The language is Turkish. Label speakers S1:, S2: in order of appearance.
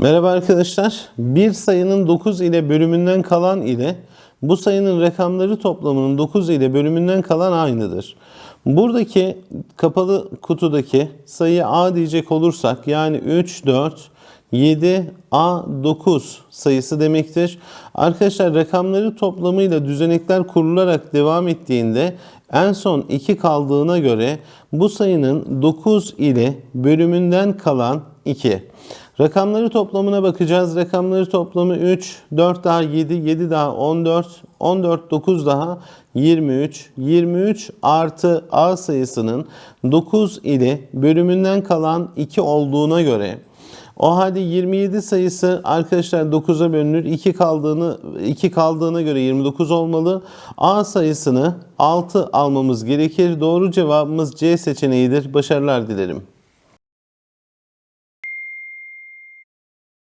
S1: Merhaba arkadaşlar. Bir sayının 9 ile bölümünden kalan ile bu sayının rakamları toplamının 9 ile bölümünden kalan aynıdır. Buradaki kapalı kutudaki sayı A diyecek olursak yani 3, 4, 7, A, 9 sayısı demektir. Arkadaşlar rakamları toplamıyla düzenekler kurularak devam ettiğinde en son 2 kaldığına göre bu sayının 9 ile bölümünden kalan 2. Rakamları toplamına bakacağız. Rakamları toplamı 3, 4 daha 7, 7 daha 14, 14 9 daha 23. 23 artı A sayısının 9 ile bölümünden kalan 2 olduğuna göre o halde 27 sayısı arkadaşlar 9'a bölünür. 2 kaldığını 2 kaldığına göre 29 olmalı. A sayısını 6 almamız gerekir. Doğru cevabımız C seçeneğidir. Başarılar dilerim.